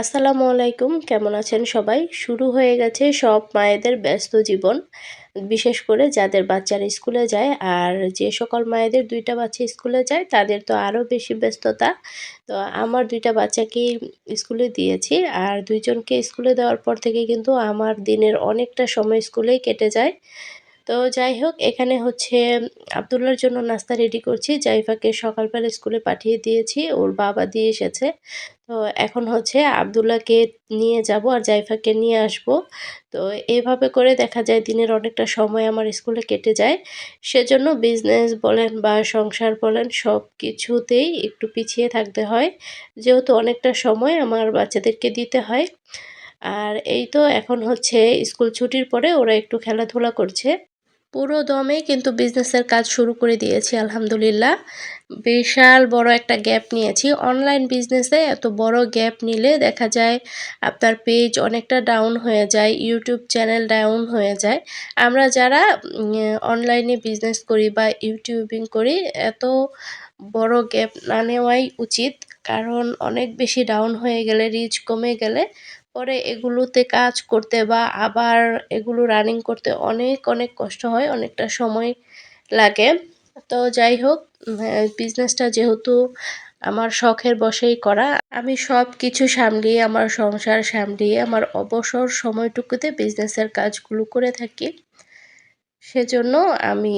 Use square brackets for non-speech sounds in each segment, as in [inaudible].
আসসালামু আলাইকুম, কেমন আছেন সবাই? শুরু হয়ে গেছে সব মায়েদের ব্যস্ত জীবন। বিশেষ করে যাদের বাচ্চারা স্কুলে যায় আর যে সকল মায়েদের দুইটা বাচ্চা স্কুলে যায়, তাদের তো আরও বেশি ব্যস্ততা। তো আমার দুইটা বাচ্চাকেই স্কুলে দিয়েছি আর দুইজনকে স্কুলে দেওয়ার পর থেকে কিন্তু আমার দিনের অনেকটা সময় স্কুলেই কেটে যায়। তো যাই হোক, এখানে হচ্ছে আবদুল্লার জন্য নাস্তা রেডি করছি। জাইফাকে সকালবেলা স্কুলে পাঠিয়ে দিয়েছি, ওর বাবা দিয়ে এসেছে। তো এখন হচ্ছে আবদুল্লাকে নিয়ে যাব আর জাইফাকে নিয়ে আসব। তো এভাবে করে দেখা যায় দিনের অনেকটা সময় আমার স্কুলে কেটে যায়। সেজন্য বিজনেস বলেন বা সংসার বলেন, সব কিছুতেই একটু পিছিয়ে থাকতে হয়। যেহেতু অনেকটা সময় আমার বাচ্চাদেরকে দিতে হয়। আর এই তো এখন হচ্ছে স্কুল ছুটির পরে ওরা একটু খেলাধুলা করছে। পুরো দমে কিন্তু বিজনেসের কাজ শুরু করে দিয়েছি, আলহামদুলিল্লাহ। বিশাল বড় একটা গ্যাপ নিয়েছি। অনলাইন বিজনেসে এত বড় গ্যাপ নিলে দেখা যায় আপনার পেজ অনেকটা ডাউন হয়ে যায়, ইউটিউব চ্যানেল ডাউন হয়ে যায়। আমরা যারা অনলাইনে বিজনেস করি বা ইউটিউবিং করি, এত বড় গ্যাপ না নেওয়াই উচিত। কারণ অনেক বেশি ডাউন হয়ে গেলে, রিচ কমে গেলে পরে এগুলোতে কাজ করতে বা আবার এগুলো রানিং করতে অনেক অনেক কষ্ট হয়, অনেকটা সময় লাগে। তো যাই হোক বিজনেসটা যেহেতু আমার শখের বসেই করা, আমি সব কিছু সামলিয়ে, আমার সংসার সামলিয়ে, আমার অবসর সময়টুকুতে বিজনেসের কাজগুলো করে থাকি। সেজন্য আমি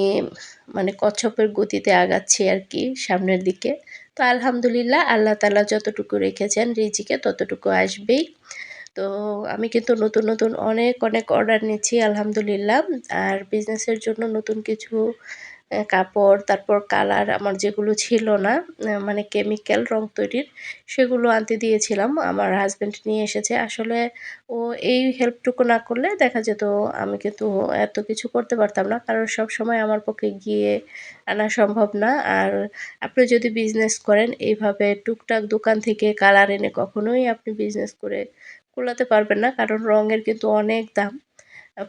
মানে কচ্ছপের গতিতে আগাচ্ছি আর কি সামনের দিকে। তো আলহামদুলিল্লাহ, আল্লাহ তালা যতটুকু রেখেছেন, রিজিকে ততটুকু আসবেই। তো আমি কিন্তু নতুন নতুন অনেক অনেক অর্ডার নিচ্ছি, আলহামদুলিল্লাহ। আর বিজনেসের জন্য নতুন কিছু কাপড়, তারপর কালার আমার যেগুলো ছিল না মানে কেমিক্যাল রং তৈরির, সেগুলো আনতে দিয়েছিলাম। আমার হাজব্যান্ড নিয়ে এসেছে। আসলে ও এই হেল্পটুকু না করলে দেখা যেত আমি কিন্তু এত কিছু করতে পারতাম না। কারণ সব সময় আমার পক্ষে গিয়ে আনা সম্ভব না। আর আপনি যদি বিজনেস করেন, এইভাবে টুকটাক দোকান থেকে কালার এনে কখনোই আপনি বিজনেস করে কুলাতে পারবেন না। কারণ রঙের কিন্তু অনেক দাম।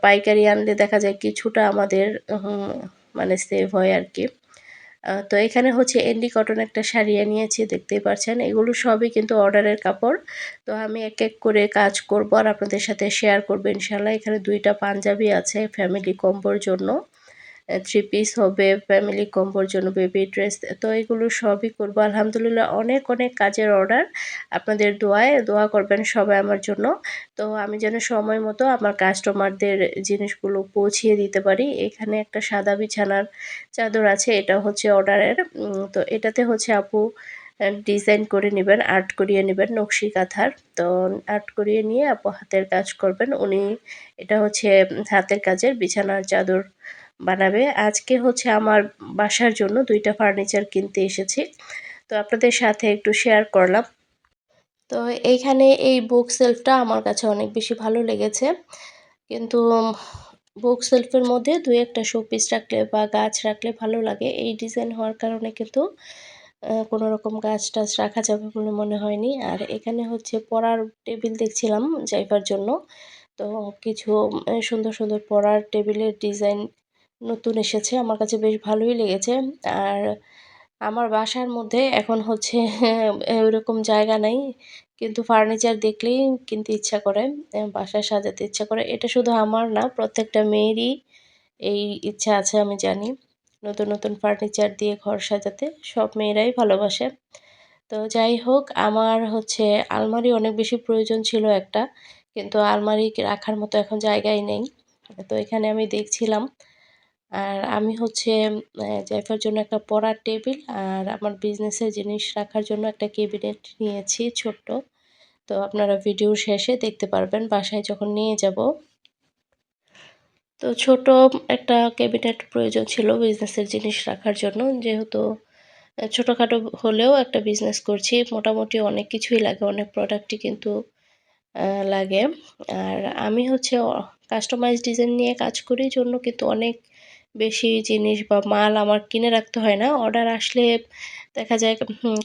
পাইকারি আনলে দেখা যায় কিছুটা আমাদের মানে সেভ হয় আর কি তো এখানে হচ্ছে এন্ডি কটন একটা শাড়ি আনিয়েছি, দেখতেই পাচ্ছেন এগুলো সবই কিন্তু অর্ডারের কাপড়। তো আমি এক এক করে কাজ করব আর আপনাদের সাথে শেয়ার করব ইনশাল্লাহ। এখানে দুইটা পাঞ্জাবি আছে ফ্যামিলি কম্বোর জন্য। থ্রি পিস হবে ফ্যামিলি কম্বোর জন্য বেবি ড্রেস তো এগুলো সবই করব। আলহামদুলিল্লাহ অনেক অনেক কাজের অর্ডার আপনাদের দোয়ায়, দোয়া করবেন সবাই আমার জন্য। তো আমি যেন সময় মতো আমার কাস্টমারদের জিনিসগুলো পৌঁছিয়ে দিতে পারি। এখানে একটা সাদা বিছানার চাদর আছে, এটা হচ্ছে অর্ডারের তো এটাতে হচ্ছে আপু ডিজাইন করে নেবেন আর্ট করিয়ে নেবেন, নকশি কাঁথার। তো আর্ট করিয়ে নিয়ে আপু হাতের কাজ করবেন। উনি, এটা হচ্ছে হাতের কাজের বিছানার চাদর বানাবে। আজকে হচ্ছে আমার বাসার জন্য দুইটা ফার্নিচার কিনতে এসেছি। তো আপনাদের সাথে একটু শেয়ার করলাম। তো এইখানে এই বুক সেলফটা আমার কাছে অনেক বেশি ভালো লেগেছে। কিন্তু বুক সেলফের মধ্যে দুই একটা শোপিস রাখলে বা গাছ রাখলে ভালো লাগে। এই ডিজাইন হওয়ার কারণে কিন্তু কোনো রকম গাছ টাছ রাখা যাবে বলে মনে হয়নি। আর এখানে হচ্ছে পড়ার টেবিল দেখছিলাম যাইবার জন্য। তো কিছু সুন্দর সুন্দর পড়ার টেবিলের ডিজাইন নতুন এসেছে। আমার কাছে বেশ ভালোই লেগেছে। আর আমার বাসার মধ্যে এখন হচ্ছে [laughs] ওইরকম জায়গা নেই। কিন্তু ফার্নিচার দেখলেই কিনতে ইচ্ছা করে বাসা সাজাতে ইচ্ছা করে। এটা শুধু আমার না, প্রত্যেকটা মেয়েরই এই ইচ্ছা আছে আমি জানি। নতুন নতুন ফার্নিচার দিয়ে ঘর সাজাতে, সব মেয়েরাই ভালোবাসে। তো যাই হোক, আমার হচ্ছে আলমারি অনেক বেশি প্রয়োজন ছিল একটা। কিন্তু আলমারি রাখার মতো এখন জায়গাই নেই। তো এখানে আমি দেখছিলাম আর আমি হচ্ছে জাইফার জন্য একটা পড়ার টেবিল আর আমার বিজনেসের জিনিস রাখার জন্য একটা কেবিনেট নিয়েছি ছোট্ট। তো আপনারা ভিডিও শেষে দেখতে পারবেন বাসায় যখন নিয়ে যাব। তো ছোট একটা ক্যাবিনেট প্রয়োজন ছিল বিজনেসের জিনিস রাখার জন্য। যেহেতু ছোটোখাটো হলেও একটা বিজনেস করছি, মোটামুটি অনেক কিছুই লাগে, অনেক প্রোডাক্টই কিন্তু লাগে। আর আমি হচ্ছে কাস্টমাইজ ডিজাইন নিয়ে কাজ করি, জন্য কিন্তু অনেক বেশি জিনিস বা মাল আমার কিনে রাখতে হয় না। অর্ডার আসলে দেখা যায়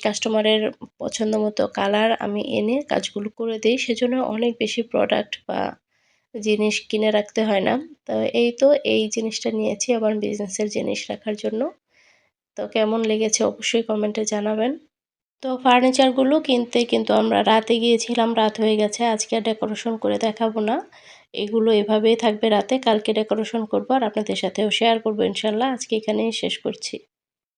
কাস্টমারের পছন্দ মতো কালার আমি এনে কাজগুলো করে দিই। সেজন্য অনেক বেশি প্রোডাক্ট বা জিনিস কিনে রাখতে হয় না। তো এই তো, এই জিনিসটা নিয়েছি আমার বিজনেসের জিনিস রাখার জন্য। তো কেমন লেগেছে অবশ্যই কমেন্টে জানাবেন। তো ফার্নিচারগুলো কিনতে কিন্তু আমরা রাতে গিয়েছিলাম, রাত হয়ে গেছে। আজকে ডেকোরেশন করে দেখাবো না। এগুলো এভাবেই থাকবে রাতে। কালকে ডেকোরেশন করব আর আপনাদের সাথেও শেয়ার করব ইনশাল্লাহ। আজকে এখানেই শেষ করছি।